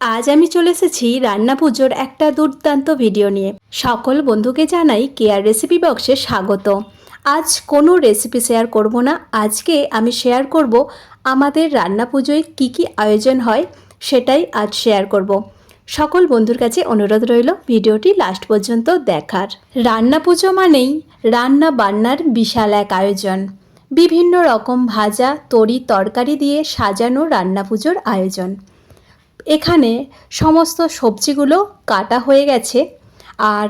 আজ আমি চলে এসেছি রান্না পুজোর একটা দুর্দান্ত ভিডিও নিয়ে। সকল বন্ধুকে জানাই কেয়ার রেসিপি বক্সে স্বাগত। আজ কোনো রেসিপি শেয়ার করব না। আজকে আমি শেয়ার করব আমাদের রান্না পুজোয় কী কী আয়োজন হয়, সেটাই আজ শেয়ার করব। সকল বন্ধুর কাছে অনুরোধ রইল ভিডিওটি লাস্ট পর্যন্ত দেখার। রান্না পুজো মানেই রান্না বান্নার বিশাল এক আয়োজন। বিভিন্ন রকম ভাজা, তরি, তরকারি দিয়ে সাজানো রান্না পুজোর আয়োজন। এখানে সমস্ত সবজিগুলো কাটা হয়ে গেছে। আর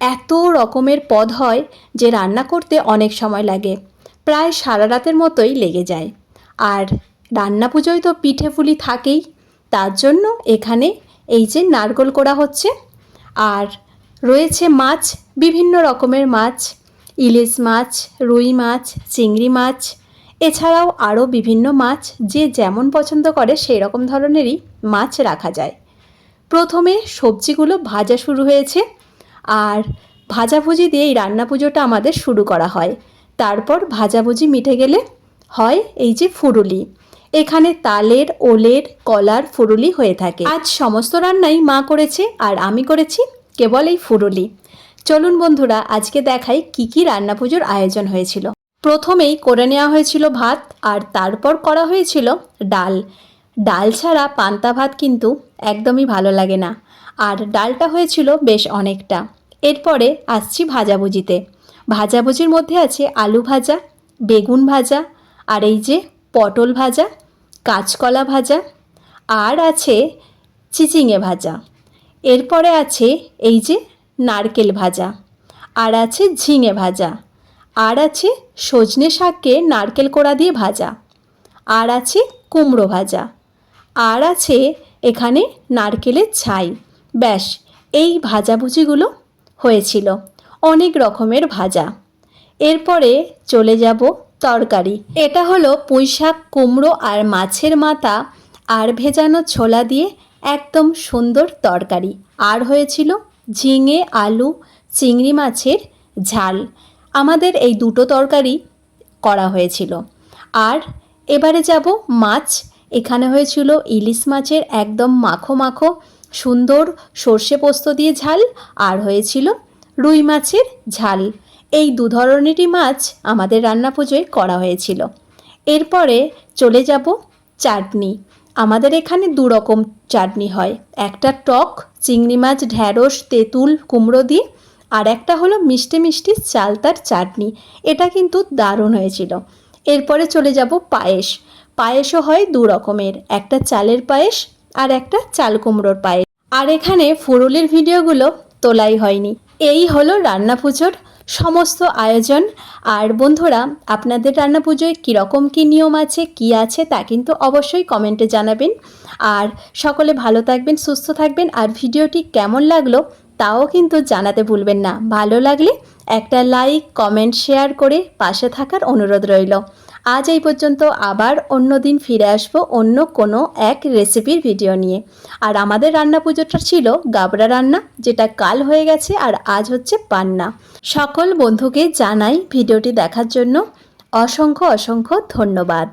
এত রকমের পদ হয় যে রান্না করতে অনেক সময় লাগে। প্রায় সারা রাতের মতোই লেগে যায়। আর রান্না পুজোয় তো পিঠে পুলি থাকেই। তার জন্য এখানে এই যে নারকোল করা হচ্ছে। আর রয়েছে মাছ, বিভিন্ন রকমের মাছ। ইলিশ মাছ, রুই মাছ, চিংড়ি মাছ। এছাড়াও আরও বিভিন্ন মাছ যে যেমন পছন্দ করে সেই রকম ধরনেরই মাছ রাখা যায়। প্রথমে সবজিগুলো ভাজা শুরু হয়েছে আর ভাজাভুজি দিয়ে এই রান্না পুজোটা আমাদের শুরু করা হয়। তারপর ভাজাভুজি মিটে গেলে হয় এই যে ফুরুলি। এখানে তালের, ওলের, কলার ফুরুলি হয়ে থাকে। আজ সমস্ত রান্নাই মা করেছে আর আমি করেছি কেবল এই ফুরুলি। চলুন বন্ধুরা, আজকে দেখাই কি কি রান্না পুজোর আয়োজন হয়েছিল। প্রথমেই করে নেওয়া হয়েছিল ভাত আর তারপর করা হয়েছিল ডাল। ডাল ছাড়া পান্তা ভাত কিন্তু একদমই ভালো লাগে না। আর ডালটা হয়েছিল বেশ অনেকটা। এরপরে আসছি ভাজাভুজিতে। ভাজাভুজির মধ্যে আছে আলু ভাজা, বেগুন ভাজা, আর এই যে পটল ভাজা, কাঁচকলা ভাজা, আর আছে চিচিঙে ভাজা। এরপরে আছে এই যে নারকেল ভাজা, আর আছে ঝিঙে ভাজা, আর আছে সজনে শাককে নারকেল কোড়া দিয়ে ভাজা, আর আছে কুমড়ো ভাজা। আর আছে এখানে নারকেলের ছাই। ব্যাস, এই ভাজাভুজিগুলো হয়েছিল। অনেক রকমের ভাজা। এরপরে চলে যাব তরকারি। এটা হলো পুঁইশাক, কুমড়ো আর মাছের মাথা আর ভেজানো ছোলা দিয়ে একদম সুন্দর তরকারি। আর হয়েছিল ঝিঙে, আলু, চিংড়ি মাছের ঝাল। আমাদের এই দুটো তরকারি করা হয়েছিল। আর এবারে যাব মাছ এখানে হয়েছিল ইলিশ মাছের একদম মাখো মাখো, সুন্দর সর্ষে পোস্ত দিয়ে ঝাল, আর হয়েছিল রুই মাছের ঝাল। এই দু ধরনেরই মাছ আমাদের রান্না পুজোয় করা হয়েছিল। এরপরে চলে যাব চাটনি। আমাদের এখানে দু রকম চাটনি হয়। একটা টক, চিংড়ি মাছ, ঢ্যাঁড়স, তেঁতুল, কুমড়ো দিয়ে, আর একটা হলো মিষ্টি মিষ্টি চালতার চাটনি। এটা কিন্তু দারুণ হয়েছিল। এরপরে চলে যাব পায়েস। পায়েসও হয় দু রকমের, একটা চালের পায়েস আর একটা চাল কুমড়োর পায়েস। আর এখানে ফুরুলির ভিডিওগুলো তোলাই হয়নি। এই হলো রান্না পুজোর সমস্ত আয়োজন। আর বন্ধুরা, আপনাদের রান্না পুজোয় কীরকম কী নিয়ম আছে, কি আছে তা কিন্তু অবশ্যই কমেন্টে জানাবেন। আর সকলে ভালো থাকবেন, সুস্থ থাকবেন। আর ভিডিওটি কেমন লাগল তাও কিন্তু জানাতে ভুলবেন না। ভালো লাগলে একটা লাইক, কমেন্ট, শেয়ার করে পাশে থাকার অনুরোধ রইল। আজ এই পর্যন্ত আবার অন্য দিন ফিরে আসব অন্য কোনো এক রেসিপির ভিডিও নিয়ে। আর আমাদের রান্না পুজোটা ছিল গাবড়া রান্না, যেটা কাল হয়ে গেছে আর আজ হচ্ছে পান্না। সকল বন্ধুকে জানাই ভিডিওটি দেখার জন্য অসংখ্য অসংখ্য ধন্যবাদ।